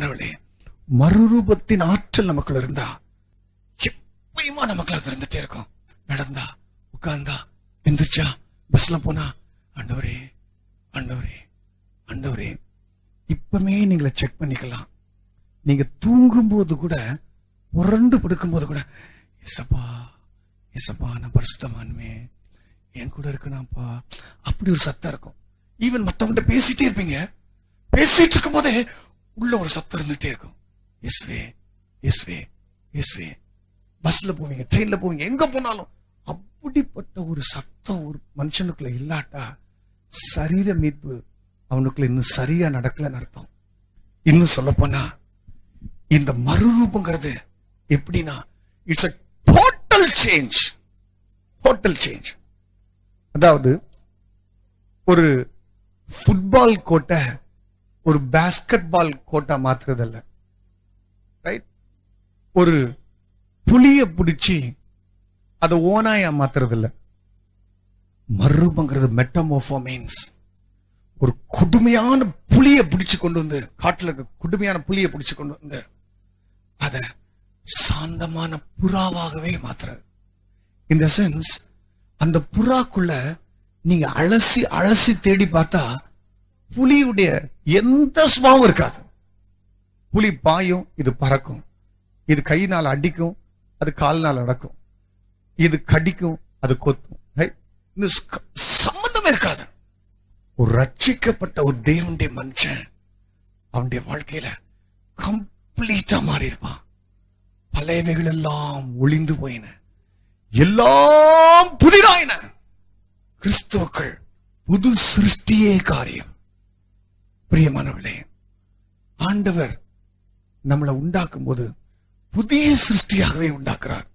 பிரியமானவளே மறுரூபத்தின் ஆற்றல் நமக்குள்ள இருந்தா எப்பயுமா நமக்குள்ள அது இருந்துட்டே இருக்கும். நடந்தா உட்கார்ந்தா எந்திரிச்சா பஸ்ல போனா ஆண்டவரே ஆண்டவரே ஆண்டவரே இப்பமே நீங்களை செக் பண்ணிக்கலாம். நீங்க தூங்கும் போது கூட புரண்டு படுக்கும்போது கூட எசப்பா எசப்பா நான் பரிசுத்தமானுமே என் கூட இருக்கணாப்பா அப்படி ஒரு சத்தம் இருக்கும். ஈவன் மத்தவங்கிட்ட பேசிட்டே இருப்பீங்க. பேசிட்டு இருக்கும் போதே உள்ள ஒரு சத்தம் இருந்துட்டே இருக்கும். எஸ்வே எஸ்வே எஸ்வே பஸ்ல போவீங்க ட்ரெயின்ல போவீங்க எங்க போனாலும் அப்படிப்பட்ட ஒரு சத்தம் ஒரு மனுஷனுக்குள்ள இல்லாட்டா சரீர மீட்பு அவனுக்குள்ள இன்னும் சரியா நடக்கலன்னு அர்த்தம். இன்னும் சொல்ல போனா இந்த மறுரூபங்கிறது எப்படின்னா it's a total change total change அதாவது ஒரு ஃபுட்பால் கோட்டை ஒரு பாஸ்கெட் பால் கோட்டா மாத்துறதல்ல. ரைட் ஒரு புளிய பிடிச்சி அதை ஓனாயா மாத்துறதில்ல. மறுரூபங்கிறது மெட்டமோஃபோ மீன்ஸ் ஒரு கொடுமையான புளிய பிடிச்சு கொண்டு வந்து காட்டுல இருக்க கொடுமையான புளிய பிடிச்சு கொண்டு வந்து அத சாந்தமான புறாவாகவே மாத்துறது. இந்த சென்ஸ் அந்த புறாக்குள்ள நீங்க அலசி அலசி தேடி பார்த்தா புலியுடைய எந்த சுபாவம் இருக்காது. புலி பாயும் இது பறக்கும். இது கையினால் அடிக்கும் அது கால்னால் அடக்கும் இது கடிக்கும் அது கொத்தும். Right? சம்பந்தமே இருக்காது. ஒரு ரட்சிக்கப்பட்ட ஒரு தேவனுடைய மனுஷன் அவனுடைய வாழ்க்கையில கம்ப்ளீட்டா மாறி இருப்பான் பழையவைகள் எல்லாம் ஒளிந்து போயின. எல்லாம் புதிராயின கிறிஸ்துவர்கள் புது சிருஷ்டியே காரியம். பிரியமானவர்களே ஆண்டவர் நம்மளை உண்டாக்கும் போது புதிய சிருஷ்டியாகவே உண்டாக்குறார்.